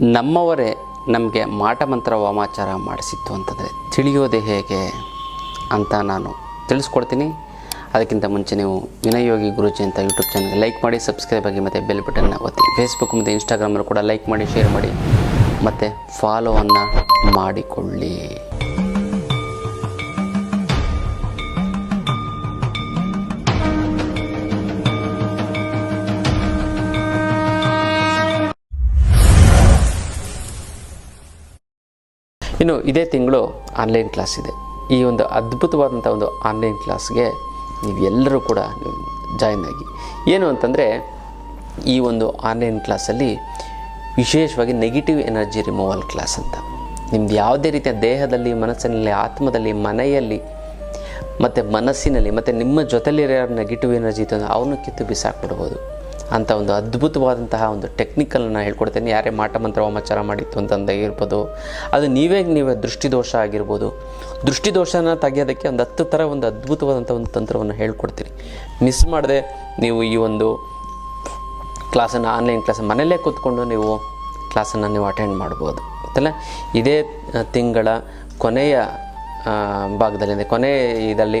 ನಮ್ಮವರೇ ನಮಗೆ ಮಾಟ ಮಂತ್ರ ವಾಮಾಚಾರ ಮಾಡಿಸಿತ್ತು ಅಂತಂದರೆ ತಿಳಿಯೋದೇ ಹೇಗೆ ಅಂತ ನಾನು ತಿಳಿಸ್ಕೊಡ್ತೀನಿ. ಅದಕ್ಕಿಂತ ಮುಂಚೆ ನೀವು ವಿನಯೋಗಿ ಗುರುಜಿ ಅಂತ ಯೂಟ್ಯೂಬ್ ಚಾನಲ್ ಲೈಕ್ ಮಾಡಿ, ಸಬ್ಸ್ಕ್ರೈಬ್ ಆಗಿ ಮತ್ತು ಬೆಲ್ ಬಟನ್ನ ಒತ್ತಿ. ಫೇಸ್ಬುಕ್ ಮತ್ತು ಇನ್ಸ್ಟಾಗ್ರಾಮಲ್ಲೂ ಕೂಡ ಲೈಕ್ ಮಾಡಿ ಶೇರ್ ಮಾಡಿ ಮತ್ತು ಫಾಲೋವನ್ನು ಮಾಡಿಕೊಳ್ಳಿ. ಇನ್ನು ಇದೇ ತಿಂಗಳು ಆನ್ಲೈನ್ ಕ್ಲಾಸ್ ಇದೆ. ಈ ಒಂದು ಅದ್ಭುತವಾದಂಥ ಒಂದು ಆನ್ಲೈನ್ ಕ್ಲಾಸ್ಗೆ ನೀವು ಎಲ್ಲರೂ ಕೂಡ ಜಾಯ್ನ್ ಆಗಿ. ಏನು ಅಂತಂದರೆ, ಈ ಒಂದು ಆನ್ಲೈನ್ ಕ್ಲಾಸಲ್ಲಿ ವಿಶೇಷವಾಗಿ ನೆಗೆಟಿವ್ ಎನರ್ಜಿ ರಿಮೂವಲ್ ಕ್ಲಾಸ್ ಅಂತ. ನಿಮ್ದು ಯಾವುದೇ ರೀತಿಯ ದೇಹದಲ್ಲಿ, ಮನಸ್ಸಿನಲ್ಲಿ, ಆತ್ಮದಲ್ಲಿ, ಮನೆಯಲ್ಲಿ, ಮತ್ತು ಮನಸ್ಸಿನಲ್ಲಿ, ಮತ್ತು ನಿಮ್ಮ ಜೊತೆಲಿರೋ ನೆಗೆಟಿವ್ ಎನರ್ಜಿ ಇತ್ತು ಅವನು ಕಿತ್ತು ಬಿಸಾಕ್ಬಿಡ್ಬೋದು. ಅಂಥ ಒಂದು ಅದ್ಭುತವಾದಂತಹ ಒಂದು ಟೆಕ್ನಿಕಲ್ನ ಹೇಳ್ಕೊಡ್ತೇನೆ. ಯಾರೇ ಮಾಟ ಮಂತ್ರ ಮಾಡಿತ್ತು ಅಂತಂದ ಇರ್ಬೋದು. ಅದು ನೀವೇ ನೀವೇ ದೃಷ್ಟಿದೋಷ ಆಗಿರ್ಬೋದು. ದೃಷ್ಟಿದೋಷನ ತೆಗೆಯೋದಕ್ಕೆ ಒಂದು ಹತ್ತು ಥರ ಒಂದು ಅದ್ಭುತವಾದಂಥ ಒಂದು ತಂತ್ರವನ್ನು ಹೇಳ್ಕೊಡ್ತೀನಿ. ಮಿಸ್ ಮಾಡದೆ ನೀವು ಈ ಒಂದು ಕ್ಲಾಸನ್ನು ಆನ್ಲೈನ್ ಕ್ಲಾಸ್ ಮನೆಯಲ್ಲೇ ಕೂತ್ಕೊಂಡು ನೀವು ಕ್ಲಾಸನ್ನು ನೀವು ಅಟೆಂಡ್ ಮಾಡ್ಬೋದು. ಗೊತ್ತಲ್ಲ ಇದೇ ತಿಂಗಳ ಕೊನೆಯ ಭಾಗದಲ್ಲಿ ಅಂದರೆ ಕೊನೆಯ ಇದರಲ್ಲಿ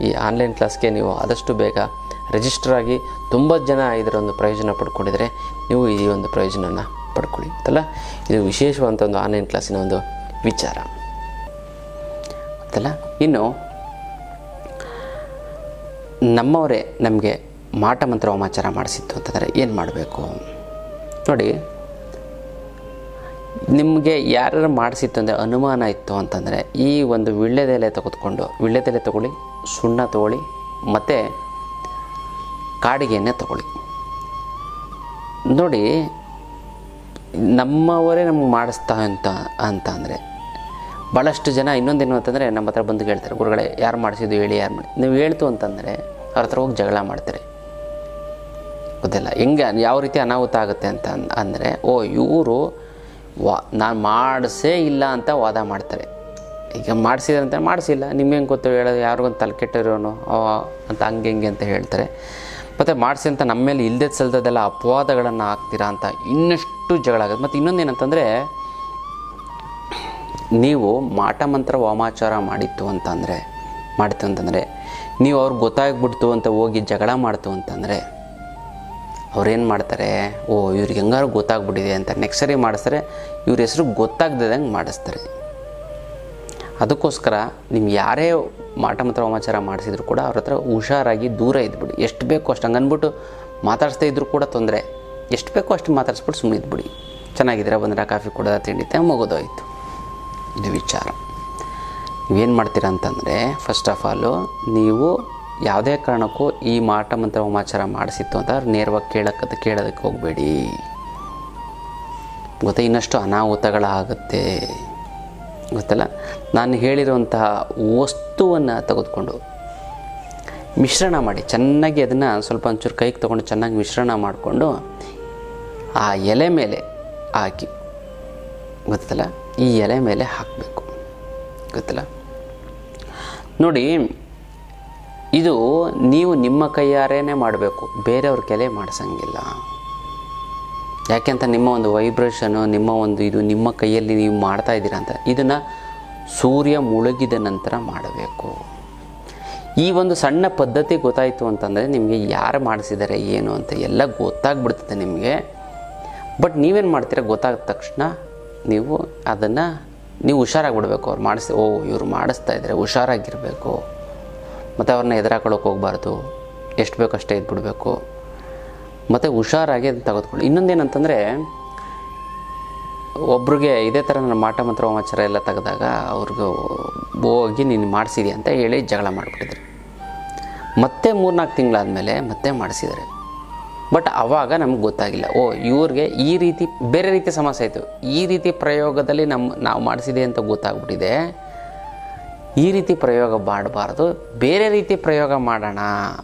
ಈ ಆನ್ಲೈನ್ ಕ್ಲಾಸ್ಗೆ ನೀವು ಆದಷ್ಟು ಬೇಗ ರಿಜಿಸ್ಟರ್ ಆಗಿ ತುಂಬ ಜನ ಇದರ ಒಂದು ಪ್ರಯೋಜನ ಪಡ್ಕೊಂಡಿದ್ರೆ ನೀವು ಈ ಒಂದು ಪ್ರಯೋಜನನ ಪಡ್ಕೊಳ್ಳಿ. ಅಂತಲ್ಲ ಇದು ವಿಶೇಷವಾದಂಥ ಒಂದು ಆನ್ಲೈನ್ ಕ್ಲಾಸಿನ ಒಂದು ವಿಚಾರ. ಅಂತಲ್ಲ ಇನ್ನು ನಮ್ಮವರೇ ನಮಗೆ ಮಾಟ ಮಂತ್ರ ವಾಮಾಚಾರ ಮಾಡಿಸಿತ್ತು ಅಂತಂದರೆ ಏನು ಮಾಡಬೇಕು? ನೋಡಿ ನಿಮಗೆ ಯಾರು ಮಾಡಿಸಿತ್ತು ಅಂದರೆ ಅನುಮಾನ ಇತ್ತು ಅಂತಂದರೆ ಈ ಒಂದು ವಿಳ್ಳೆದೆಲೆ ತೆಗೆದುಕೊಂಡು ವಿಳ್ಳೆದೆಲೆ ತಗೊಳ್ಳಿ, ಸುಣ್ಣ ತಗೊಳ್ಳಿ, ಮತ್ತು ಕಾಡಿಗೆಯನ್ನೇ ತಗೊಳ್ಳಿ. ನೋಡಿ, ನಮ್ಮವರೇ ನಮ್ಗೆ ಮಾಡಿಸ್ತಾ ಅಂತ ಅಂತ ಅಂದರೆ ಭಾಳಷ್ಟು ಜನ ಇನ್ನೊಂದೇನು ಅಂತಂದರೆ ನಮ್ಮ ಹತ್ರ ಬಂದು ಕೇಳ್ತಾರೆ, ಗುರುಗಳೇ, ಯಾರು ಮಾಡಿಸಿದ್ದು ಹೇಳಿ, ಯಾರು ಮಾಡಿ, ನೀವು ಹೇಳ್ತು ಅಂತಂದರೆ ಅವ್ರ ಹತ್ರ ಹೋಗಿ ಜಗಳ ಮಾಡ್ತಾರೆ. ಗೊತ್ತಿಲ್ಲ, ಹೆಂಗೆ, ಯಾವ ರೀತಿ ಅನಾಹುತ ಆಗುತ್ತೆ ಅಂತ ಅಂದರೆ, ಓ, ಇವರು ವಾ ನಾನು ಮಾಡಿಸೇ ಇಲ್ಲ ಅಂತ ವಾದ ಮಾಡ್ತಾರೆ. ಈಗ ಮಾಡಿಸಿದ್ರೆ ಅಂತ ಮಾಡಿಸಿಲ್ಲ. ನಿಮ್ಗೆ ಹೆಂಗೆ ಗೊತ್ತು ಹೇಳೋದು ಯಾರಿಗೊಂದು ತಲೆ ಕೆಟ್ಟಿರೋನು ಅಂತ ಹಂಗೆ ಹಿಂಗೆ ಅಂತ ಹೇಳ್ತಾರೆ. ಮತ್ತು ಮಾಡಿಸಿ ಅಂತ ನಮ್ಮ ಮೇಲೆ ಇಲ್ಲದೆ ಸಲ್ದದೆಲ್ಲ ಅಪವಾದಗಳನ್ನು ಹಾಕ್ತೀರಾ ಅಂತ ಇನ್ನಷ್ಟು ಜಗಳ ಆಗುತ್ತೆ. ಮತ್ತು ಇನ್ನೊಂದೇನಂತಂದರೆ ನೀವು ಮಾಟ ಮಂತ್ರ ವಾಮಾಚಾರ ಮಾಡಿತ್ತು ಅಂತಂದರೆ ಮಾಡಿತ್ತು ಅಂತಂದರೆ, ನೀವು ಅವ್ರಿಗೆ ಗೊತ್ತಾಗ್ಬಿಡ್ತು ಅಂತ ಹೋಗಿ ಜಗಳ ಮಾಡ್ತು ಅಂತಂದರೆ ಅವ್ರೇನು ಮಾಡ್ತಾರೆ, ಓ, ಇವ್ರಿಗೆ ಹೆಂಗಾರು ಗೊತ್ತಾಗ್ಬಿಟ್ಟಿದೆ ಅಂತ ನೆಕ್ಸ್ಟ್ ಸರಿ ಮಾಡಿಸ್ತಾರೆ, ಇವ್ರ ಹೆಸರು ಗೊತ್ತಾಗ್ದಂಗೆ ಮಾಡಿಸ್ತಾರೆ. ಅದಕ್ಕೋಸ್ಕರ ನಿಮ್ಗೆ ಯಾರೇ ಮಾಟ ಮಂತ್ರ ಅವಮಾಚಾರ ಮಾಡಿಸಿದ್ರು ಕೂಡ ಅವ್ರ ಹತ್ರ ಹುಷಾರಾಗಿ ದೂರ ಇದ್ಬಿಡಿ. ಎಷ್ಟು ಬೇಕೋ ಅಷ್ಟು ಹಂಗೆ ಅಂದ್ಬಿಟ್ಟು ಮಾತಾಡಿಸ್ತಾ ಇದ್ರು ಕೂಡ ತೊಂದರೆ. ಎಷ್ಟು ಬೇಕೋ ಅಷ್ಟು ಮಾತಾಡಿಸ್ಬಿಟ್ಟು ಸುಮ್ಮನೆ ಇದ್ಬಿಡಿ. ಚೆನ್ನಾಗಿದ್ದೀರಾ? ಬಂದ್ರೆ? ಕಾಫಿ ಕೊಡೋದ ತಿಂಡಿ ಮುಗಿದೋಯ್ತು. ಇದು ವಿಚಾರ. ನೀವೇನು ಮಾಡ್ತೀರಾ ಅಂತಂದರೆ ಫಸ್ಟ್ ಆಫ್ ಆಲು ನೀವು ಯಾವುದೇ ಕಾರಣಕ್ಕೂ ಈ ಮಾಟ ಮಂತ್ರ ಹೋಮಾಚಾರ ಮಾಡಿಸಿತ್ತು ಅಂತ ನೇರವಾಗಿ ಕೇಳಕ್ಕೆ ಕೇಳೋದಕ್ಕೆ ಹೋಗಬೇಡಿ. ಗೊತ್ತಾ, ಇನ್ನಷ್ಟು ಅನಾಹುತಗಳಾಗುತ್ತೆ. ಗೊತ್ತಲ್ಲ? ನಾನು ಹೇಳಿರುವಂತಹ ವಸ್ತುವನ್ನು ತೆಗೆದುಕೊಂಡು ಮಿಶ್ರಣ ಮಾಡಿ, ಚೆನ್ನಾಗಿ ಅದನ್ನು ಸ್ವಲ್ಪ ಒಂಚೂರು ಕೈಗೆ ತೊಗೊಂಡು ಚೆನ್ನಾಗಿ ಮಿಶ್ರಣ ಮಾಡಿಕೊಂಡು ಆ ಎಲೆ ಮೇಲೆ ಹಾಕಿ. ಗೊತ್ತಲ್ಲ? ಈ ಎಲೆ ಮೇಲೆ ಹಾಕಬೇಕು. ಗೊತ್ತಲ್ಲ? ನೋಡಿ ಇದು ನೀವು ನಿಮ್ಮ ಕೈಯಾರೇನೆ ಮಾಡಬೇಕು. ಬೇರೆಯವ್ರ ಕೆಲೆ ಮಾಡಿಸಂಗಿಲ್ಲ. ಯಾಕೆಂತ ನಿಮ್ಮ ಒಂದು ವೈಬ್ರೇಷನು, ನಿಮ್ಮ ಒಂದು ಇದು ನಿಮ್ಮ ಕೈಯಲ್ಲಿ ನೀವು ಮಾಡ್ತಾ ಇದ್ದೀರಾ ಅಂತ ಇದನ್ನು ಸೂರ್ಯ ಮುಳುಗಿದ ನಂತರ ಮಾಡಬೇಕು. ಈ ಒಂದು ಸಣ್ಣ ಪದ್ಧತಿ ಗೊತ್ತಾಯಿತು ಅಂತಂದರೆ ನಿಮಗೆ ಯಾರು ಮಾಡಿಸಿದ್ದಾರೆ ಏನು ಅಂತ ಎಲ್ಲ ಗೊತ್ತಾಗ್ಬಿಡ್ತದೆ ನಿಮಗೆ. ಬಟ್ ನೀವೇನು ಮಾಡ್ತೀರಾ, ಗೊತ್ತಾದ ತಕ್ಷಣ ನೀವು ಅದನ್ನು, ನೀವು ಹುಷಾರಾಗಿಬಿಡ್ಬೇಕು. ಅವ್ರು ಮಾಡಿಸಿ, ಓ, ಇವರು ಮಾಡಿಸ್ತಾ ಇದ್ದಾರೆ ಹುಷಾರಾಗಿರಬೇಕು. ಮತ್ತು ಅವ್ರನ್ನ ಎದುರಾಕೊಳ್ಳೋಕೆ ಹೋಗಬಾರ್ದು. ಎಷ್ಟು ಬೇಕೋ ಅಷ್ಟೇ ಇದ್ಬಿಡ್ಬೇಕು. ಮತ್ತು ಹುಷಾರಾಗಿ ಅದನ್ನ ತೆಗೆದುಕೊಳ್ಳಿ. ಇನ್ನೊಂದೇನಂತಂದರೆ, ಒಬ್ರಿಗೆ ಇದೇ ಥರ ನನ್ನ ಮಾಟ ಮಂತ್ರ ಹೋಮಾಚಾರ ಎಲ್ಲ ತೆಗೆದಾಗ ಅವ್ರಿಗೆ ಹೋಗಿ ನೀನು ಮಾಡಿಸಿದಿ ಅಂತ ಹೇಳಿ ಜಗಳ ಮಾಡಿಬಿಟ್ಟಿದ್ರು. ಮತ್ತೆ ಮೂರ್ನಾಲ್ಕು ತಿಂಗಳಾದಮೇಲೆ ಮತ್ತೆ ಮಾಡಿಸಿದ್ದಾರೆ. ಬಟ್ ಆವಾಗ ನಮ್ಗೆ ಗೊತ್ತಾಗಿಲ್ಲ. ಓ, ಇವ್ರಿಗೆ ಈ ರೀತಿ, ಬೇರೆ ರೀತಿ ಸಮಸ್ಯೆ ಆಯಿತು. ಈ ರೀತಿ ಪ್ರಯೋಗದಲ್ಲಿ ನಮ್ಮ ನಾವು ಮಾಡಿಸಿದೆ ಅಂತ ಗೊತ್ತಾಗ್ಬಿಟ್ಟಿದೆ. ಈ ರೀತಿ ಪ್ರಯೋಗ ಮಾಡಬಾರ್ದು, ಬೇರೆ ರೀತಿ ಪ್ರಯೋಗ ಮಾಡೋಣ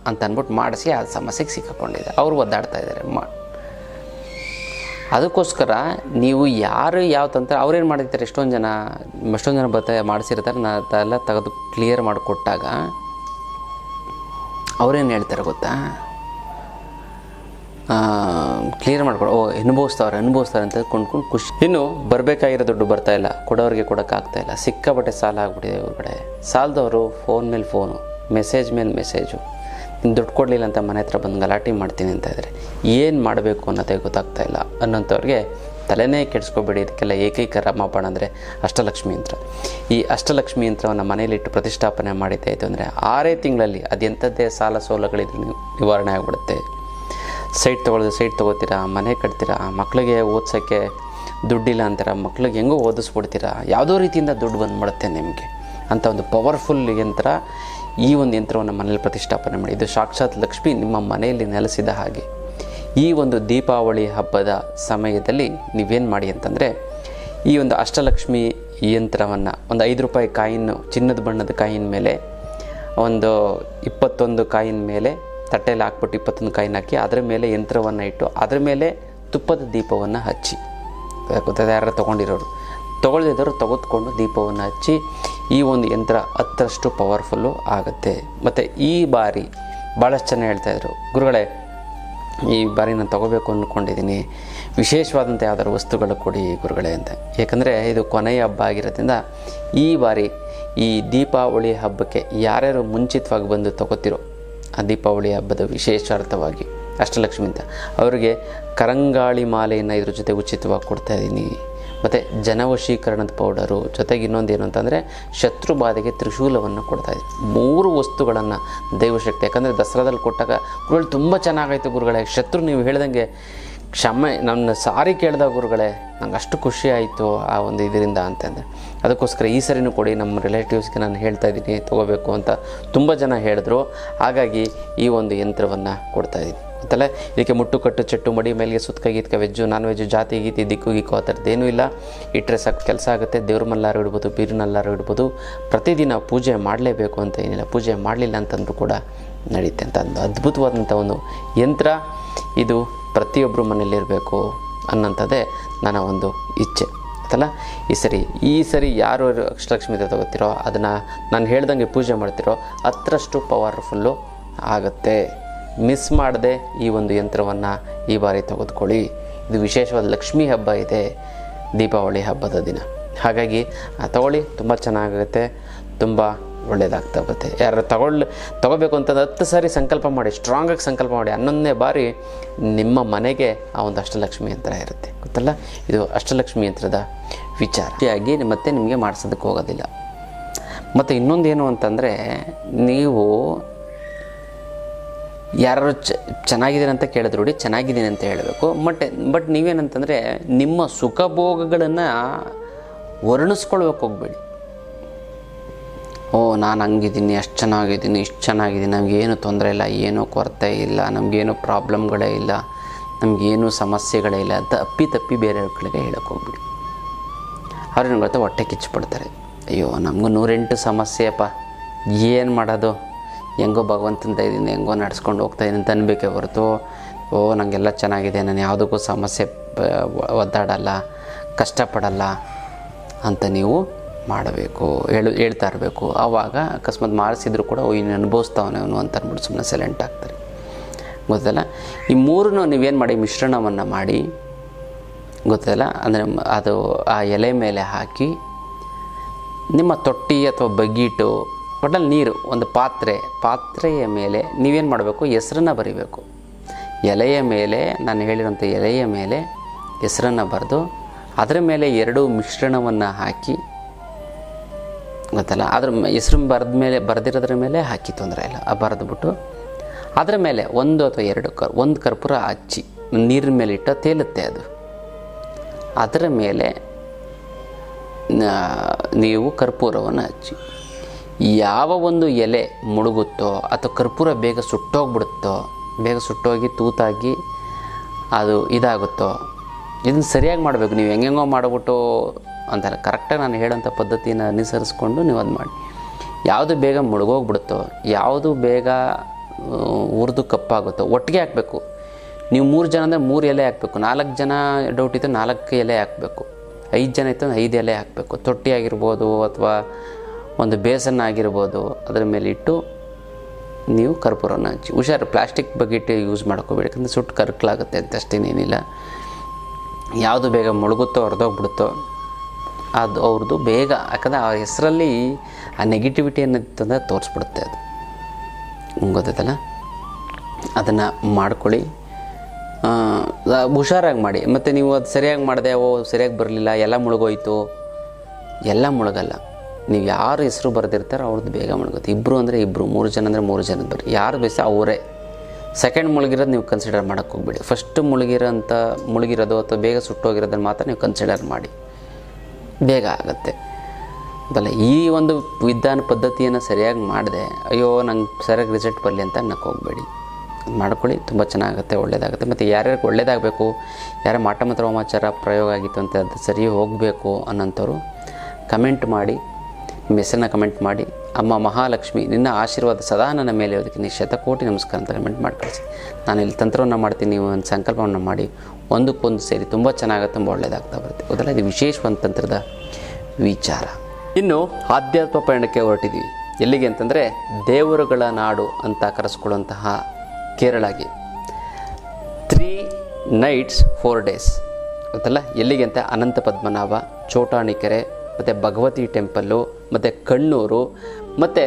ಅಂತ ಅಂದ್ಬಿಟ್ಟು ಮಾಡಿಸಿ ಆ ಸಮಸ್ಯೆಗೆ ಸಿಕ್ಕಾಕೊಂಡಿದೆ. ಅವರು ಒದ್ದಾಡ್ತಾ ಇದ್ದಾರೆ. ಅದಕ್ಕೋಸ್ಕರ ನೀವು ಯಾರು ಯಾವ ತಂತ್ರ ಅವ್ರೇನು ಮಾಡಿರ್ತಾರೆ, ಎಷ್ಟೊಂದು ಜನ ಎಷ್ಟೊಂದು ಜನ ಬರ್ತಾ ಮಾಡಿಸಿರ್ತಾರೆ ನಾನು ಅದೆಲ್ಲ ತೆಗೆದು ಕ್ಲಿಯರ್ ಮಾಡಿಕೊಟ್ಟಾಗ ಅವ್ರೇನು ಹೇಳ್ತಾರೆ ಗೊತ್ತಾ? ಕ್ಲಿಯರ್ ಮಾಡ್ಕೊಡು ಓ, ಅನುಭವಿಸ್ತಾವ್ರೆ ಅನುಭವಿಸ್ತಾರೆ ಅಂತ ಕೊಂಡ್ಕೊಂಡು ಖುಷಿ. ಇನ್ನು ಬರಬೇಕಾಗಿರೋ ದುಡ್ಡು ಬರ್ತಾ ಇಲ್ಲ. ಕೊಡೋರಿಗೆ ಕೊಡೋಕ್ಕಾಗ್ತಾ ಇಲ್ಲ. ಸಿಕ್ಕಾಪಟ್ಟೆ ಸಾಲ ಆಗ್ಬಿಟ್ಟಿದೆ ಇವ್ರ ಕಡೆ ಸಾಲದವರು ಫೋನ್ ಮೇಲೆ ಫೋನು ಮೆಸೇಜ್ ಮೇಲೆ ಮೆಸೇಜು ನೀನು ದುಡ್ಡು ಕೊಡಲಿಲ್ಲ ಅಂತ ಮನೆ ಹತ್ರ ಬಂದು ಗಲಾಟೆ ಮಾಡ್ತೀನಿ ಅಂತ ಇದ್ದಾರೆ ಏನು ಮಾಡಬೇಕು ಅನ್ನೋದೇ ಗೊತ್ತಾಗ್ತಾ ಇಲ್ಲ. ಅನ್ನೋಂಥವ್ರಿಗೆ ತಲೆನೇ ಕೆಡಿಸ್ಕೋಬೇಡಿ. ಇದಕ್ಕೆಲ್ಲ ಏಕೈಕ ರಾಮಬಾಣ ಅಂದರೆ ಅಷ್ಟಲಕ್ಷ್ಮಿ ಯಂತ್ರ. ಈ ಅಷ್ಟಲಕ್ಷ್ಮಿ ಯಂತ್ರವನ್ನು ಮನೆಯಲ್ಲಿಟ್ಟು ಪ್ರತಿಷ್ಠಾಪನೆ ಮಾಡಿದ್ದಾಯಿತು ಅಂದರೆ ಆರೇ ತಿಂಗಳಲ್ಲಿ ಅದೆಂಥದ್ದೇ ಸಾಲ ಸೋಲಗಳಿದ್ರು ನೀವು, ನಿವಾರಣೆ ಆಗಿಬಿಡುತ್ತೆ. ಸೈಟ್ ತೊಗೊಳ್ಳೋದು, ಸೈಟ್ ತೊಗೋತೀರಾ, ಮನೆ ಕಟ್ತೀರಾ ಮಕ್ಕಳಿಗೆ ಓದ್ಸೋಕ್ಕೆ ದುಡ್ಡಿಲ್ಲ ಅಂತೀರ, ಮಕ್ಳಿಗೆ ಹೆಂಗೋ ಓದಿಸ್ಬಿಡ್ತೀರಾ, ಯಾವುದೋ ರೀತಿಯಿಂದ ದುಡ್ಡು ಬಂದ್ಬಿಡುತ್ತೆ ನಿಮಗೆ ಅಂತ ಒಂದು ಪವರ್ಫುಲ್ ಯಂತ್ರ ಈ ಒಂದು ಯಂತ್ರವನ್ನು ಮನೇಲಿ ಪ್ರತಿಷ್ಠಾಪನೆ ಮಾಡಿ. ಇದು ಸಾಕ್ಷಾತ್ ಲಕ್ಷ್ಮಿ ನಿಮ್ಮ ಮನೆಯಲ್ಲಿ ನೆಲೆಸಿದ ಹಾಗೆ. ಈ ಒಂದು ದೀಪಾವಳಿ ಹಬ್ಬದ ಸಮಯದಲ್ಲಿ ನೀವೇನು ಮಾಡಿ ಅಂತಂದರೆ, ಈ ಒಂದು ಅಷ್ಟಲಕ್ಷ್ಮಿ ಯಂತ್ರವನ್ನು ಒಂದು ಐದು ರೂಪಾಯಿ ಕಾಯಿನ್ನು ಚಿನ್ನದ ಬಣ್ಣದ ಕಾಯಿನ ಮೇಲೆ, ಒಂದು ಇಪ್ಪತ್ತೊಂದು ಕಾಯಿನ ಮೇಲೆ ತಟ್ಟೆಯಲ್ಲಿ ಹಾಕ್ಬಿಟ್ಟು ಇಪ್ಪತ್ತೊಂದು ಕಾಯಿನ ಹಾಕಿ ಅದರ ಮೇಲೆ ಯಂತ್ರವನ್ನು ಇಟ್ಟು ಅದರ ಮೇಲೆ ತುಪ್ಪದ ದೀಪವನ್ನು ಹಚ್ಚಿ. ಗೊತ್ತದೆ ಯಾರು ತೊಗೊಂಡಿರೋರು. ತೊಗೊಳ್ದಿದ್ದವರು ತೆಗೆದುಕೊಂಡು ದೀಪವನ್ನು ಹಚ್ಚಿ ಈ ಒಂದು ಯಂತ್ರ ಹತ್ತರಷ್ಟು ಪವರ್ಫುಲ್ಲು ಆಗುತ್ತೆ. ಮತ್ತು ಈ ಬಾರಿ ಭಾಳಷ್ಟು ಜನ ಹೇಳ್ತಾಯಿದ್ರು ಗುರುಗಳೇ, ಈ ಬಾರಿ ನಾನು ತೊಗೋಬೇಕು ಅಂದ್ಕೊಂಡಿದ್ದೀನಿ ವಿಶೇಷವಾದಂಥ ಯಾವ್ದಾದ್ರು ವಸ್ತುಗಳು ಕೊಡಿ ಗುರುಗಳೇ ಅಂತ. ಏಕೆಂದರೆ ಇದು ಕೊನೆಯ ಹಬ್ಬ ಆಗಿರೋದ್ರಿಂದ ಈ ಬಾರಿ ಈ ದೀಪಾವಳಿ ಹಬ್ಬಕ್ಕೆ ಯಾರ್ಯಾರು ಮುಂಚಿತವಾಗಿ ಬಂದು ತಗೋತಿರೋ ದೀಪಾವಳಿ ಹಬ್ಬದ ವಿಶೇಷಾರ್ಥವಾಗಿ ಅಷ್ಟಲಕ್ಷ್ಮಿ ಅಂತ. ಅವರಿಗೆ ಕರಂಗಾಳಿ ಮಾಲೆಯನ್ನು ಇದ್ರ ಜೊತೆ ಉಚಿತವಾಗಿ ಕೊಡ್ತಾ ಇದ್ದೀನಿ. ಮತ್ತು ಜನವಶೀಕರಣದ ಪೌಡರು, ಜೊತೆಗೆ ಇನ್ನೊಂದು ಏನು ಅಂತಂದರೆ ಶತ್ರು ಬಾಧೆಗೆ ತ್ರಿಶೂಲವನ್ನು ಕೊಡ್ತಾ ಇದ್ದೀನಿ. ಮೂರು ವಸ್ತುಗಳನ್ನು ದೈವಶಕ್ತಿ. ಯಾಕಂದರೆ ದಸರಾದಲ್ಲಿ ಕೊಟ್ಟಾಗ ಗುರುಗಳು ತುಂಬ ಚೆನ್ನಾಗೈತೆ ಗುರುಗಳೇ. ಶತ್ರು ನೀವು ಹೇಳ್ದಂಗೆ ಕ್ಷಮೆ, ನನ್ನ ಸಾರಿ ಕೇಳಿದ ಗುರುಗಳೇ ನಂಗೆ ಅಷ್ಟು ಖುಷಿ ಆಯಿತು ಆ ಒಂದು ಇದರಿಂದ ಅಂತಂದರೆ. ಅದಕ್ಕೋಸ್ಕರ ಈ ಸರಿನೂ ಕೊಡಿ, ನಮ್ಮ ರಿಲೇಟಿವ್ಸ್ಗೆ ನಾನು ಹೇಳ್ತಾ ಇದ್ದೀನಿ, ತೊಗೋಬೇಕು ಅಂತ ತುಂಬ ಜನ ಹೇಳಿದ್ರು. ಹಾಗಾಗಿ ಈ ಒಂದು ಯಂತ್ರವನ್ನು ಕೊಡ್ತಾ ಇದ್ದೀನಿ. ಗೊತ್ತಲ್ಲ? ಇದಕ್ಕೆ ಮುಟ್ಟು, ಕಟ್ಟು, ಚೆಟ್ಟು, ಮಡಿ ಮೇಲೆ ಸುತ್ತಕ ಗೀತ್ಕ ವೆಜ್ಜು ನಾನ್ ವೆಜ್ಜು ಜಾತಿ, ಗೀತಿ, ದಿಕ್ಕು, ಗಿಕ್ಕು, ಆ ಥರದ್ದೇನೂ ಇಲ್ಲ. ಇಟ್ಟರೆ ಸಾಕು, ಕೆಲಸ ಆಗುತ್ತೆ, ದೇವ್ರ ಮಲ್ಲಾರು ಇಡ್ಬೋದು ಬೀರಿನಲ್ಲಾರು ಇಡ್ಬೋದು. ಪ್ರತಿದಿನ ಪೂಜೆ ಮಾಡಲೇಬೇಕು ಅಂತ ಏನಿಲ್ಲ, ಪೂಜೆ ಮಾಡಲಿಲ್ಲ ಅಂತಂದ್ರೂ ಕೂಡ ನಡೆಯುತ್ತೆ ಅಂತ ಒಂದು ಅದ್ಭುತವಾದಂಥ ಒಂದು ಯಂತ್ರ. ಇದು ಪ್ರತಿಯೊಬ್ಬರು ಮನೆಯಲ್ಲಿರಬೇಕು ಅನ್ನೋಂಥದ್ದೇ ನನ್ನ ಒಂದು ಇಚ್ಛೆ. ಆಯ್ತಲ್ಲ? ಈ ಸರಿ ಈ ಸರಿ ಯಾರು ಅಕ್ಷಲಕ್ಷ್ಮಿ ತಗೋತಿರೋ ಅದನ್ನು ನಾನು ಹೇಳ್ದಂಗೆ ಪೂಜೆ ಮಾಡ್ತಿರೋ ಹತ್ತರಷ್ಟು ಪವರ್ಫುಲ್ಲು ಆಗುತ್ತೆ. ಮಿಸ್ ಮಾಡದೆ ಈ ಒಂದು ಯಂತ್ರವನ್ನು ಈ ಬಾರಿ ತೆಗೆದುಕೊಳ್ಳಿ. ಇದು ವಿಶೇಷವಾದ ಲಕ್ಷ್ಮೀ ಹಬ್ಬ ಇದೆ, ದೀಪಾವಳಿ ಹಬ್ಬದ ದಿನ. ಹಾಗಾಗಿ ತಗೊಳ್ಳಿ, ತುಂಬ ಚೆನ್ನಾಗುತ್ತೆ. ತುಂಬ ಒಳ್ಳೆಯದಾಗ್ತಾ ಹೋಗುತ್ತೆ ಯಾರು ತಗೊಳ್ಳಿ, ತೊಗೋಬೇಕು ಅಂತಂದ್ರೆ ಹತ್ತು ಸಾರಿ ಸಂಕಲ್ಪ ಮಾಡಿ ಸ್ಟ್ರಾಂಗಾಗಿ ಸಂಕಲ್ಪ ಮಾಡಿ, ಹನ್ನೊಂದನೇ ಬಾರಿ ನಿಮ್ಮ ಮನೆಗೆ ಆ ಒಂದು ಅಷ್ಟಲಕ್ಷ್ಮಿ ಯಂತ್ರ ಇರುತ್ತೆ. ಗೊತ್ತಲ್ಲ? ಇದು ಅಷ್ಟಲಕ್ಷ್ಮಿ ಯಂತ್ರದ ವಿಚಾರ. ಆಗಿ ಮತ್ತೆ ನಿಮಗೆ ಮಾಡಿಸೋದಕ್ಕೆ ಹೋಗೋದಿಲ್ಲ. ಮತ್ತು ಇನ್ನೊಂದೇನು ಅಂತಂದರೆ, ನೀವು ಯಾರು ಚ ಚೆನ್ನಾಗಿದ್ದೀನಿ ಅಂತ ಕೇಳಿದ್ರು ನೋಡಿ ಚೆನ್ನಾಗಿದ್ದೀನಿ ಅಂತ ಹೇಳಬೇಕು. ಬಟ್ ಬಟ್ ನೀವೇನಂತಂದರೆ ನಿಮ್ಮ ಸುಖಭೋಗಗಳನ್ನು ವರ್ಣಿಸ್ಕೊಳ್ಬೇಕು ಹೋಗ್ಬೇಡಿ. ಓ, ನಾನು ಹಂಗಿದ್ದೀನಿ ಅಷ್ಟು ಚೆನ್ನಾಗಿದ್ದೀನಿ, ಇಷ್ಟು ಚೆನ್ನಾಗಿದ್ದೀನಿ. ನಮಗೇನು ತೊಂದರೆ ಇಲ್ಲ, ಏನೂ ಕೊರತೆ ಇಲ್ಲ, ನಮಗೇನು ಪ್ರಾಬ್ಲಮ್ಗಳೇ ಇಲ್ಲ, ನಮಗೇನು ಸಮಸ್ಯೆಗಳೇ ಇಲ್ಲ ಅಂತ ಅಪ್ಪಿ ತಪ್ಪಿ ಬೇರೆಯವ್ರಗಳಿಗೆ ಹೇಳಕ್ಕೆ ಹೋಗ್ಬಿಡಿ. ಏನು ಗೊತ್ತಾ ಹೊಟ್ಟೆ ಕಿಚ್ಚಿಬಿಡ್ತಾರೆ. ಅಯ್ಯೋ, ನಮಗೂ ನೂರೆಂಟು ಸಮಸ್ಯೆಯಪ್ಪ. ಏನು ಮಾಡೋದು? ಹೆಂಗೋ ಭಗವಂತನ ಇದ್ದೀನಿ, ಹೆಂಗೋ ನಡ್ಸ್ಕೊಂಡು ಹೋಗ್ತಾ ಇದ್ದೀನಿ ಅಂತ ಅನ್ಬೇಕೇ ಹೊರತು. ಓ ನನಗೆಲ್ಲ ಚೆನ್ನಾಗಿದೆ, ನಾನು ಯಾವುದಕ್ಕೂ ಸಮಸ್ಯೆ ಒದ್ದಾಡಲ್ಲ, ಕಷ್ಟಪಡಲ್ಲ ಅಂತ ನೀವು ಮಾಡಬೇಕು, ಹೇಳು, ಹೇಳ್ತಾ ಇರಬೇಕು. ಆವಾಗ ಅಕಸ್ಮಾತ್ ಮಾಡಿಸಿದ್ರು ಕೂಡ ಇನ್ನು ಅನುಭವಿಸ್ತಾವನೆ ಅವನು ಅಂತ ಅಂದ್ಬಿಟ್ಟು ಸುಮ್ಮನೆ ಸೈಲೆಂಟ್ ಆಗ್ತಾರೆ. ಗೊತ್ತಲ್ಲ? ಈ ಮೂರನ್ನು ನೀವೇನು ಮಾಡಿ, ಮಿಶ್ರಣವನ್ನು ಮಾಡಿ, ಗೊತ್ತಲ್ಲ? ಅಂದರೆ ಅದು ಆ ಎಲೆ ಮೇಲೆ ಹಾಕಿ, ನಿಮ್ಮ ತೊಟ್ಟಿ ಅಥವಾ ಬಗೀಟು ಒಟ್ಟಲ್ಲಿ ನೀರು, ಒಂದು ಪಾತ್ರೆ, ಪಾತ್ರೆಯ ಮೇಲೆ ನೀವೇನು ಮಾಡಬೇಕು? ಹೆಸರನ್ನು ಬರಿಬೇಕು. ಎಲೆಯ ಮೇಲೆ, ನಾನು ಹೇಳಿರೋಂಥ ಎಲೆಯ ಮೇಲೆ ಹೆಸರನ್ನು ಬರೆದು, ಅದರ ಮೇಲೆ ಎರಡು ಮಿಶ್ರಣವನ್ನು ಹಾಕಿ ಗೊತ್ತಲ್ಲ? ಅದ್ರ ಹೆಸ್ರು ಬರೆದ ಮೇಲೆ, ಬರೆದಿರೋದ್ರ ಮೇಲೆ ಹಾಕಿ ತೊಂದರೆ ಇಲ್ಲ. ಆ ಬರೆದ್ಬಿಟ್ಟು ಅದರ ಮೇಲೆ ಒಂದು ಅಥವಾ ಎರಡು ಕರ್, ಒಂದು ಕರ್ಪೂರ ಹಚ್ಚಿ ನೀರಿನ ಮೇಲೆ ಇಟ್ಟ ತೇಲುತ್ತೆ ಅದು. ಅದರ ಮೇಲೆ ನೀವು ಕರ್ಪೂರವನ್ನು ಹಚ್ಚಿ. ಯಾವ ಒಂದು ಎಲೆ ಮುಳುಗುತ್ತೋ ಅಥವಾ ಕರ್ಪೂರ ಬೇಗ ಸುಟ್ಟೋಗ್ಬಿಡುತ್ತೋ, ಬೇಗ ಸುಟ್ಟೋಗಿ ತೂತಾಗಿ ಅದು ಇದಾಗುತ್ತೋ, ಇದನ್ನು ಸರಿಯಾಗಿ ಮಾಡಬೇಕು. ನೀವು ಹೆಂಗೆಂಗೋ ಮಾಡಿಬಿಟ್ಟು ಅಂತಲ್ಲ ಕರೆಕ್ಟಾಗಿ ನಾನು ಹೇಳೋಂಥ ಪದ್ಧತಿನ ಅನುಸರಿಸ್ಕೊಂಡು ನೀವು ಅದು ಮಾಡಿ. ಯಾವುದು ಬೇಗ ಮುಳುಗೋಗ್ಬಿಡುತ್ತೋ, ಯಾವುದು ಬೇಗ ಹುರಿದು ಕಪ್ಪಾಗುತ್ತೋ, ಒಟ್ಟಿಗೆ ಹಾಕಬೇಕು. ನೀವು ಮೂರು ಜನ ಅಂದರೆ ಮೂರು ಎಲೆ ಹಾಕಬೇಕು. ನಾಲ್ಕು ಜನ ಡೌಟ್ ಇತ್ತು ನಾಲ್ಕು ಎಲೆ ಹಾಕಬೇಕು. ಐದು ಜನ ಇತ್ತು ಅಂದರೆ ಐದು ಎಲೆ ಹಾಕಬೇಕು. ತೊಟ್ಟಿ ಆಗಿರ್ಬೋದು ಅಥವಾ ಒಂದು ಬೇಸನ್ ಆಗಿರ್ಬೋದು, ಅದರ ಮೇಲೆ ಇಟ್ಟು ನೀವು ಕರ್ಪೂರವನ್ನು ಹಚ್ಚಿ. ಹುಷಾರು, ಪ್ಲಾಸ್ಟಿಕ್ ಬಕೆಟ್ ಯೂಸ್ ಮಾಡ್ಕೋಬೇಡಿ. ಯಾಕಂದರೆ ಸುಟ್ಟು ಕರ್ಕಲಾಗುತ್ತೆ ಅಂತ ಅಷ್ಟೇನೇನಿಲ್ಲ ಯಾವುದು ಬೇಗ ಮುಳುಗುತ್ತೋ ಹೊರದೋಗ್ಬಿಡುತ್ತೋ ಅದು ಅವ್ರದ್ದು ಬೇಗ, ಯಾಕಂದರೆ ಆ ಹೆಸರಲ್ಲಿ ಆ ನೆಗೆಟಿವಿಟಿ ಅನ್ನೋದಂದ್ರೆ ತೋರಿಸ್ಬಿಡುತ್ತೆ ಅದು. ನಿಮ್ಗೆ ಗೊತ್ತೈತಲ್ಲ ಅದನ್ನು ಮಾಡ್ಕೊಳ್ಳಿ. ಹುಷಾರಾಗಿ ಮಾಡಿ. ಮತ್ತು ನೀವು ಅದು ಸರಿಯಾಗಿ ಮಾಡಿದೆ, ಓ, ಸರಿಯಾಗಿ ಬರಲಿಲ್ಲ, ಎಲ್ಲ ಮುಳುಗೋಯ್ತು. ಎಲ್ಲ ಮುಳುಗಲ್ಲ. ನೀವು ಯಾರು ಹೆಸರು ಬರೆದಿರ್ತಾರೋ ಅವ್ರದ್ದು ಬೇಗ ಮುಳುಗುತ್ತೆ. ಇಬ್ಬರು ಅಂದರೆ ಇಬ್ಬರು ಮೂರು ಜನ ಅಂದರೆ ಮೂರು ಜನ ಬರ್ರಿ. ಯಾರು ಬೇಸ ಅವರೇ. ಸೆಕೆಂಡ್ ಮುಳುಗಿರೋದು ನೀವು ಕನ್ಸಿಡರ್ ಮಾಡೋಕ್ಕೆ ಹೋಗ್ಬೇಡಿ. ಫಸ್ಟ್ ಮುಳುಗಿರೋಂಥ, ಮುಳುಗಿರೋದು ಅಥವಾ ಬೇಗ ಸುಟ್ಟೋಗಿರೋದನ್ನು ಮಾತ್ರ ನೀವು ಕನ್ಸಿಡರ್ ಮಾಡಿ. ಬೇಗ ಆಗುತ್ತೆ. ಬಲ್ಲ ಈ ಒಂದು ವಿಧಾನ ಪದ್ಧತಿಯನ್ನು ಸರಿಯಾಗಿ ಮಾಡಿದೆ, ಅಯ್ಯೋ ನಂಗೆ ಸರಿಯಾಗಿ ರಿಸಲ್ಟ್ ಬರಲಿ ಅಂತ ಅನ್ನಕ್ಕೆ ಹೋಗಬೇಡಿ. ಮಾಡ್ಕೊಳ್ಳಿ, ತುಂಬ ಚೆನ್ನಾಗುತ್ತೆ ಒಳ್ಳೆಯದಾಗುತ್ತೆ ಮತ್ತು ಯಾರ್ಯಾರಿಗೆ ಒಳ್ಳೇದಾಗಬೇಕು, ಯಾರ ಮಾಟ ಮತ್ತು ಹೋಮಾಚಾರ ಪ್ರಯೋಗ ಆಗಿತ್ತು ಅಂತ ಅದು ಸರಿ ಹೋಗಬೇಕು ಅನ್ನೋಂಥವ್ರು ಕಮೆಂಟ್ ಮಾಡಿ, ನಿಮ್ಮ ಹೆಸರನ್ನ ಕಮೆಂಟ್ ಮಾಡಿ, ಅಮ್ಮ ಮಹಾಲಕ್ಷ್ಮಿ, ನಿನ್ನ ಆಶೀರ್ವಾದ ಸದಾ ನನ್ನ ಮೇಲೆ ಇರೋದಕ್ಕೆ ನೀ ಶತಕೋಟಿ ನಮಸ್ಕಾರ ಅಂತ ಕಮೆಂಟ್ ಮಾಡಿ ನಾನು ಇಲ್ಲಿ ತಂತ್ರವನ್ನು ಮಾಡ್ತೀನಿ, ನೀವು ಒಂದು ಸಂಕಲ್ಪವನ್ನು ಮಾಡಿ ಒಂದಕ್ಕೊಂದು ಸೇರಿ ತುಂಬ ಚೆನ್ನಾಗುತ್ತೆ ತುಂಬ ಒಳ್ಳೆಯದಾಗ್ತಾ ಬರುತ್ತೆ. ಅದೆಲ್ಲ ಇದು ವಿಶೇಷ ಒಂದು ತಂತ್ರದ ವಿಚಾರ. ಇನ್ನು ಆಧ್ಯಾತ್ಮ ಪಯಣಕ್ಕೆ ಹೊರಟಿದ್ದೀವಿ ಎಲ್ಲಿಗೆ ಅಂತಂದರೆ ದೇವರುಗಳ ನಾಡು ಅಂತ ಕರೆಸ್ಕೊಳ್ಳುವಂತಹ ಕೇರಳಗೆ. ತ್ರೀ ನೈಟ್ಸ್ ಫೋರ್ ಡೇಸ್ ಗೊತ್ತಲ್ಲ? ಎಲ್ಲಿಗೆ ಅಂತ? ಅನಂತ ಪದ್ಮನಾಭ, ಚೋಟಾಣಿಕೆರೆ, ಮತ್ತು ಭಗವತಿ ಟೆಂಪಲ್ಲು ಮತ್ತು ಕಣ್ಣೂರು, ಮತ್ತು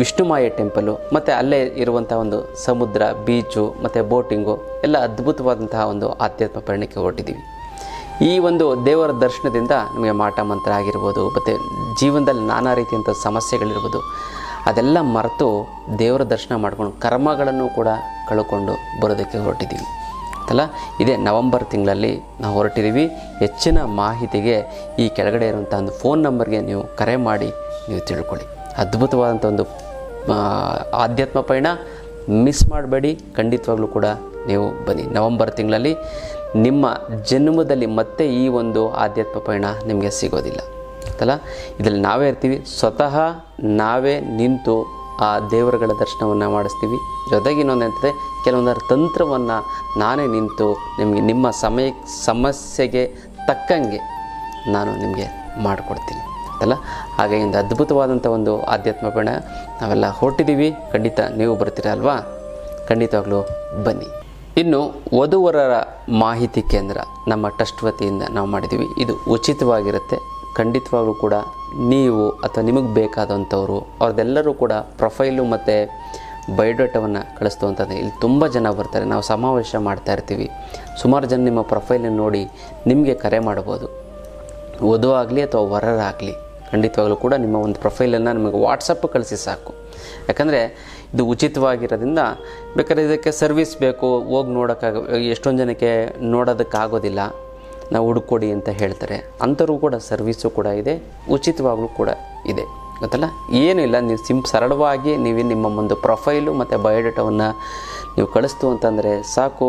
ವಿಷ್ಣುಮಾಯ ಟೆಂಪಲು, ಮತ್ತು ಅಲ್ಲೇ ಇರುವಂಥ ಒಂದು ಸಮುದ್ರ, ಬೀಚು, ಮತ್ತು ಬೋಟಿಂಗು, ಎಲ್ಲ ಅದ್ಭುತವಾದಂತಹ ಒಂದು ಆಧ್ಯಾತ್ಮ ಪಯಣಕ್ಕೆ ಹೊರಟಿದ್ದೀವಿ. ಈ ಒಂದು ದೇವರ ದರ್ಶನದಿಂದ ನಮಗೆ ಮಾಟ ಮಂತ್ರ ಆಗಿರ್ಬೋದು, ಮತ್ತು ಜೀವನದಲ್ಲಿ ನಾನಾ ರೀತಿಯಂಥ ಸಮಸ್ಯೆಗಳಿರ್ಬೋದು, ಅದೆಲ್ಲ ಮರೆತು ದೇವರ ದರ್ಶನ ಮಾಡ್ಕೊಂಡು ಕರ್ಮಗಳನ್ನು ಕೂಡ ಕಳ್ಕೊಂಡು ಬರೋದಕ್ಕೆ ಹೊರಟಿದ್ದೀವಿ. ಅಲ್ಲ ಇದೇ ನವಂಬರ್ ತಿಂಗಳಲ್ಲಿ ನಾವು ಹೊರಟಿದ್ದೀವಿ. ಹೆಚ್ಚಿನ ಮಾಹಿತಿಗೆ ಈ ಕೆಳಗಡೆ ಇರುವಂಥ ಒಂದು ಫೋನ್ ನಂಬರ್ಗೆ ನೀವು ಕರೆ ಮಾಡಿ ನೀವು ತಿಳ್ಕೊಳ್ಳಿ. ಅದ್ಭುತವಾದಂಥ ಒಂದು ಆಧ್ಯಾತ್ಮ ಪಯಣ ಮಿಸ್ ಮಾಡಬೇಡಿ. ಖಂಡಿತವಾಗ್ಲೂ ಕೂಡ ನೀವು ಬನ್ನಿ. ನವಂಬರ್ ತಿಂಗಳಲ್ಲಿ ನಿಮ್ಮ ಜನ್ಮದಲ್ಲಿ ಮತ್ತೆ ಈ ಒಂದು ಆಧ್ಯಾತ್ಮ ಪಯಣ ನಿಮಗೆ ಸಿಗೋದಿಲ್ಲ. ಅಲ್ಲ ಇದರಲ್ಲಿ ನಾವೇ ಇರ್ತೀವಿ. ಸ್ವತಃ ನಾವೇ ನಿಂತು ಆ ದೇವರುಗಳ ದರ್ಶನವನ್ನು ಮಾಡಿಸ್ತೀವಿ. ಜೊತೆಗೆ ಇನ್ನೊಂದು ಅಂತಂದರೆ ಕೆಲವೊಂದರ ತಂತ್ರವನ್ನು ನಾನೇ ನಿಂತು ನಿಮಗೆ ನಿಮ್ಮ ಸಮಯ, ಸಮಸ್ಯೆಗೆ ತಕ್ಕಂಗೆ ನಾನು ನಿಮಗೆ ಮಾಡಿಕೊಡ್ತೀನಿ. ಅಲ್ಲ? ಹಾಗೆ ಒಂದು ಅದ್ಭುತವಾದಂಥ ಒಂದು ಆಧ್ಯಾತ್ಮ ಪಯಣ ನಾವೆಲ್ಲ ಹೊರಟಿದ್ದೀವಿ. ಖಂಡಿತ ನೀವು ಬರ್ತೀರಾ ಅಲ್ವಾ? ಖಂಡಿತವಾಗ್ಲೂ ಬನ್ನಿ. ಇನ್ನು ವಧುವರರ ಮಾಹಿತಿ ಕೇಂದ್ರ ನಮ್ಮ ಟ್ರಸ್ಟ್ ವತಿಯಿಂದ ನಾವು ಮಾಡಿದ್ದೀವಿ. ಇದು ಉಚಿತವಾಗಿರುತ್ತೆ. ಖಂಡಿತವಾಗ್ಲೂ ಕೂಡ ನೀವು ಅಥವಾ ನಿಮಗೆ ಬೇಕಾದಂಥವರು, ಅವ್ರದ್ದೆಲ್ಲರೂ ಕೂಡ ಪ್ರೊಫೈಲು ಮತ್ತು ಬಯೋಡೇಟವನ್ನು ಕಳಿಸ್ತುವಂಥದ್ದು ಇಲ್ಲಿ ತುಂಬ ಜನ ಬರ್ತಾರೆ. ನಾವು ಸಮಾವೇಶ ಮಾಡ್ತಾ ಇರ್ತೀವಿ. ಸುಮಾರು ಜನ ನಿಮ್ಮ ಪ್ರೊಫೈಲನ್ನು ನೋಡಿ ನಿಮಗೆ ಕರೆ ಮಾಡ್ಬೋದು. ವಧು ಆಗಲಿ ಅಥವಾ ವರರಾಗಲಿ. ಖಂಡಿತವಾಗ್ಲೂ ಕೂಡ ನಿಮ್ಮ ಒಂದು ಪ್ರೊಫೈಲನ್ನು ನಿಮಗೆ ವಾಟ್ಸಪ್ ಕಳಿಸಿ ಸಾಕು. ಯಾಕಂದರೆ ಇದು ಉಚಿತವಾಗಿರೋದ್ರಿಂದ ಬೇಕಾದ್ರೆ ಇದಕ್ಕೆ ಸರ್ವಿಸ್ ಬೇಕು, ಹೋಗಿ ನೋಡೋಕ್ಕಾಗ, ಎಷ್ಟೊಂದು ಜನಕ್ಕೆ ನೋಡೋದಕ್ಕಾಗೋದಿಲ್ಲ. ನಾವು ಹುಡುಕೊಡಿ ಅಂತ ಹೇಳ್ತಾರೆ. ಅಂಥವ್ರಿಗೂ ಕೂಡ ಸರ್ವಿಸು ಕೂಡ ಇದೆ, ಉಚಿತವಾಗಲೂ ಕೂಡ ಇದೆ. ಗೊತ್ತಲ್ಲ? ಏನಿಲ್ಲ ನೀವು ಸಿಂ ಸರಳವಾಗಿ ನೀವು ನಿಮ್ಮ ಒಂದು ಪ್ರೊಫೈಲು ಮತ್ತು ಬಯೋಡೇಟಾವನ್ನು ನೀವು ಕಳಿಸ್ತು ಅಂತಂದರೆ ಸಾಕು.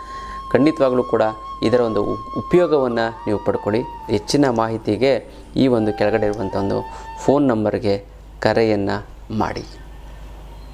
ಖಂಡಿತವಾಗ್ಲೂ ಕೂಡ ಇದರ ಒಂದು ಉಪಯೋಗವನ್ನು ನೀವು ಪಡ್ಕೊಳ್ಳಿ. ಹೆಚ್ಚಿನ ಮಾಹಿತಿಗೆ ಈ ಒಂದು ಕೆಳಗಡೆ ಇರುವಂಥ ಒಂದು ಫೋನ್ ನಂಬರ್ಗೆ ಕರೆಯನ್ನು ಮಾಡಿ.